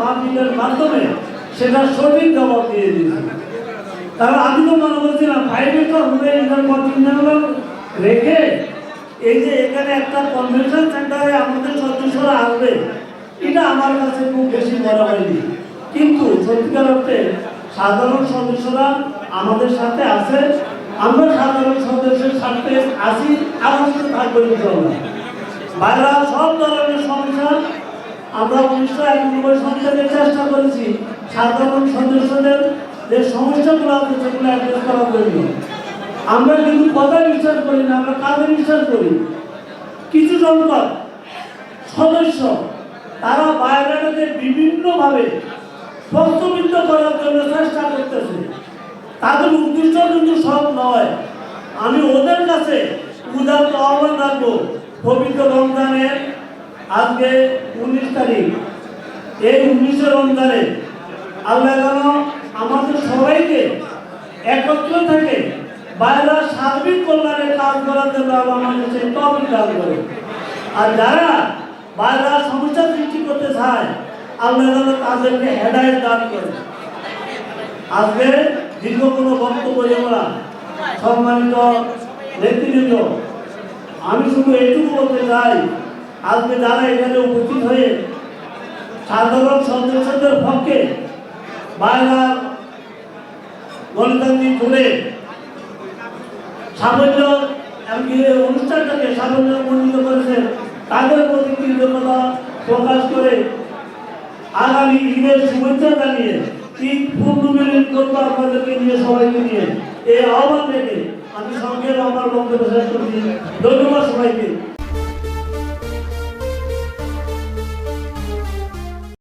মাহফিলের মাধ্যমে সেটা সঠিক জবাব দিয়ে দিয়েছে। কারণ আমি তো মনে করছিলাম ফাইভ স্টার হোটেল ইন্টারকন্টিনেন্টাল রেখে এই যে এখানে একটা কনভেনশন সেন্টারে আমাদের সদস্যরা আসবে, এটা আমার কাছে খুব বেশি মনে হয়নি। কিন্তু সত্যিকার অর্থে সাধারণ সদস্যরা আমাদের সাথে আছে, আমরা সাধারণ সদস্যের সাথে আসি আনন্দ থাকব ইনশাল্লাহ বাইরা, সব ধরনের সমস্যা আমরা উনিশশো একানব্বই সাল থেকে চেষ্টা করেছি। সাধারণ সদস্যদের যে সমস্যাগুলো আছে সেগুলো অ্যাড্রেস করার জন্য। আমরা কিন্তু কথা বিশ্বাস করি না, আমরা কাজে বিশ্বাস করি। কিছু সংখ্যক সদস্য, তারা বাইরেটাকে বিভিন্নভাবে প্রশ্নবিদ্ধ করার জন্য চেষ্টা করতেছে। তাদের উদ্দেশ্য কিন্তু সব নয়। আমি ওদের কাছে উদাহরণ আহ্বান রাখব। পবিত্র রমজানের আজকে উনিশ তারিখ। এই উনিশে রমজানে আল্লাহ যেন আমাদের সবাইকে একত্র থেকে বাইরা সার্বিক কল্যাণে কাজ করার জন্য আল্লাহ সেই তহবিল দান করে আর যারা বাইরা সমস্যা সৃষ্টি করতে চায়, আল্লাহ যেন তাদেরকে হেদায়ত দান করে আজকে দীর্ঘ কোনো বক্তব্য না সম্মানিত নেতৃবৃন্দ আমি শুধু এইটুকু বলতে চাই, আজকে যারা এখানে উপস্থিত হয়ে সাধারণ সদস্যদের পক্ষে বাংলার গণতান্ত্রিক করে সাফল্য এমনকি অনুষ্ঠানটাকে সাফল্য মণ্ডিত করেছেন তাদের প্রতি কৃতজ্ঞতা প্রকাশ করে আগামী ঈদের শুভেচ্ছা জানিয়ে ঈদ পূর্ণ মিলন করব আপনাদেরকে নিয়ে সবাইকে নিয়ে। এই আহ্বান থেকে আমি সঙ্গে আমার বক্তব্য শেষ করছি। ধন্যবাদ সবাইকে।